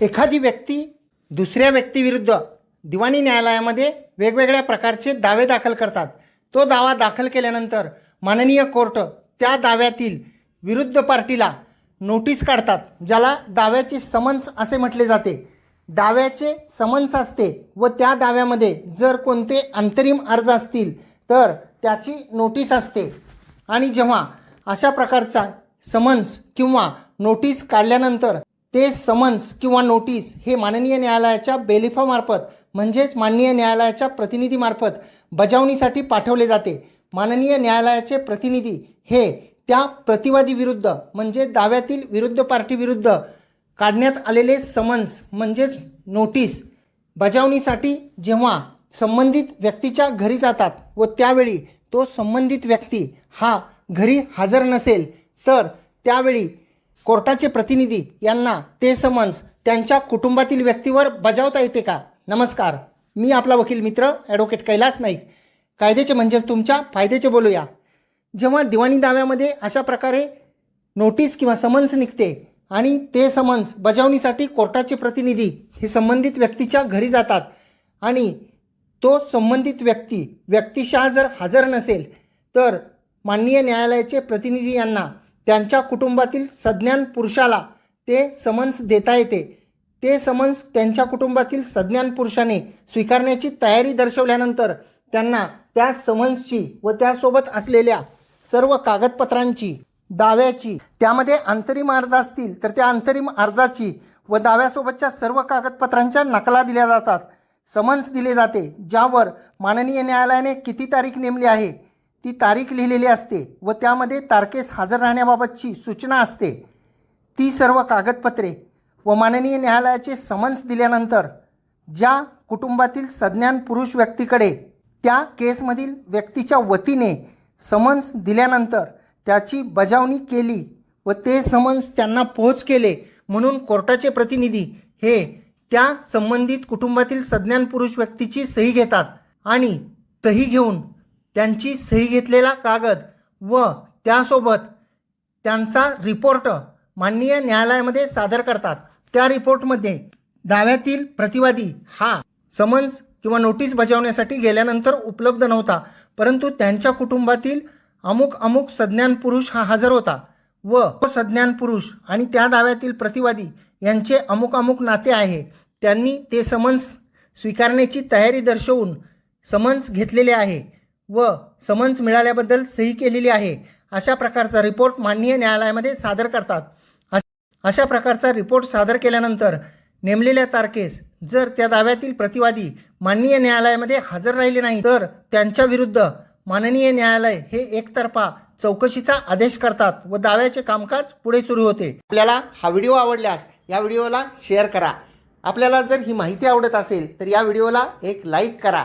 एखादी व्यक्ती दुसऱ्या व्यक्तीविरुद्ध दिवाणी न्यायालयामध्ये वेगवेगळ्या प्रकारचे दावे दाखल करतात. तो दावा दाखल केल्यानंतर माननीय कोर्ट त्या दाव्यातील विरुद्ध पार्टीला नोटीस काढतात ज्याला दाव्याचे समन्स असे म्हटले जाते. दाव्याचे समन्स असते व त्या दाव्यामध्ये जर कोणते अंतरिम अर्ज असतील तर त्याची नोटीस असते. आणि जेव्हा अशा प्रकारचा समन्स किंवा नोटीस काढल्यानंतर ते समन्स किंवा नोटीस हे माननीय न्यायालयाच्या बेलिफामार्फत म्हणजेच माननीय न्यायालयाच्या प्रतिनिधीमार्फत बजावणीसाठी पाठवले जाते. माननीय न्यायालयाचे प्रतिनिधी हे त्या प्रतिवादीविरुद्ध म्हणजे दाव्यातील विरुद्ध पार्टीविरुद्ध काढण्यात आलेले समन्स म्हणजेच नोटीस बजावणीसाठी जेव्हा संबंधित व्यक्तीच्या घरी जातात व त्यावेळी तो संबंधित व्यक्ती हा घरी हजर नसेल तर त्यावेळी कोर्टाचे प्रतिनिधी यांना ते समन्स त्यांच्या कुटुंबातील व्यक्तीवर बजावता येते का? नमस्कार. मी आपला वकील मित्र ॲडव्होकेट कैलास नाईक. कायद्याचे म्हणजेच तुमच्या फायद्याचे बोलूया. जेव्हा दिवाणी दाव्यामध्ये अशा प्रकारे नोटीस किंवा समन्स निघते आणि ते समन्स बजावणीसाठी कोर्टाचे प्रतिनिधी हे संबंधित व्यक्तीच्या घरी जातात आणि तो संबंधित व्यक्ती व्यक्तिशः जर हजर नसेल तर माननीय न्यायालयाचे प्रतिनिधी यांना त्यांच्या कुटुंबातील सज्ञान पुरुषाला ते समन्स देता येते. ते समन्स त्यांच्या कुटुंबातील सज्ञान पुरुषाने स्वीकारण्याची तयारी दर्शवल्यानंतर त्यांना त्या समन्सची व त्यासोबत असलेल्या सर्व कागदपत्रांची दाव्याची त्यामध्ये अंतरिम अर्ज असतील तर त्या अंतरिम अर्जाची व दाव्यासोबतच्या सर्व कागदपत्रांच्या नकला दिल्या जातात. समन्स दिले जाते ज्यावर माननीय न्यायालयाने किती तारीख नेमली आहे? ती तारीख लिहिलेली असते व त्यामध्ये तारखेस हजर राहण्याबाबतची सूचना असते. ती सर्व कागदपत्रे व माननीय न्यायालयाचे समन्स दिल्यानंतर ज्या कुटुंबातील सज्ञान पुरुष व्यक्तीकडे त्या केसमधील व्यक्तीच्या वतीने समन्स दिल्यानंतर त्याची बजावणी केली व ते समन्स त्यांना पोहोच केले म्हणून कोर्टाचे प्रतिनिधी हे त्या संबंधित कुटुंबातील सज्ञान पुरुष व्यक्तीची सही घेतात आणि सही घेऊन त्यांची सही घेतलेला कागद व त्यासोबत त्यांचा रिपोर्ट माननीय न्यायालयामध्ये सादर करतात. त्या रिपोर्टमध्ये दाव्यातील प्रतिवादी हा समन्स किंवा नोटीस बजावण्यासाठी गेल्यानंतर उपलब्ध नव्हता परंतु त्यांच्या कुटुंबातील अमुक अमुक सज्ञान पुरुष हा हजर होता व तो सज्ञान पुरुष आणि त्या दाव्यातील प्रतिवादी यांचे अमुक अमुक नाते आहे. त्यांनी ते समन्स स्वीकारण्याची तयारी दर्शवून समन्स घेतलेले आहे. व समन्स मिळाल्याबद्दल सही केलेली आहे. अशा प्रकारचा रिपोर्ट माननीय न्यायालयामध्ये सादर करतात. अशा प्रकारचा रिपोर्ट सादर केल्यानंतर नेमलेल्या तारखेस जर त्या दाव्यातील प्रतिवादी माननीय न्यायालयामध्ये हजर राहिले नाही तर त्यांच्या विरुद्ध माननीय न्यायालय हे एकतर्फा चौकशीचा आदेश करतात व दाव्याचे कामकाज पुढे सुरू होते. आपल्याला हा व्हिडिओ आवडल्यास या व्हिडिओला शेअर करा. आपल्याला जर ही माहिती आवडत असेल तर या व्हिडिओला एक लाईक करा.